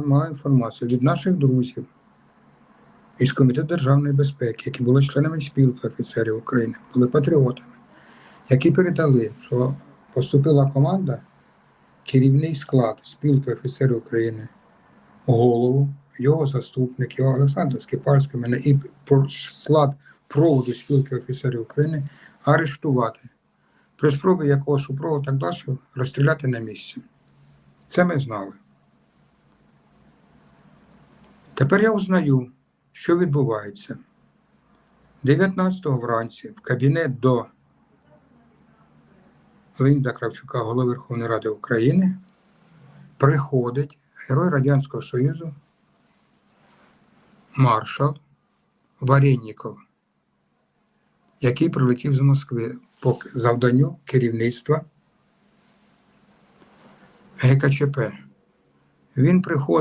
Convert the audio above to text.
мала інформацію від наших друзів із Комітету державної безпеки, які були членами спілки офіцерів України, були патріотами, які передали, що поступила команда, керівний склад спілки офіцерів України, голову, його заступник, його Олександр Скипальський, мене і склад проводу спілки офіцерів України арештувати. При спробі якого супроводу так далі розстріляти на місці. Це ми знали. Тепер я узнаю, що відбувається. 19-го вранці в кабінет до Леоніда Кравчука, голови Верховної Ради України, приходить герой Радянського Союзу маршал Варенніков, який прилетів з Москви по завданню керівництва ГКЧП. Він приходить.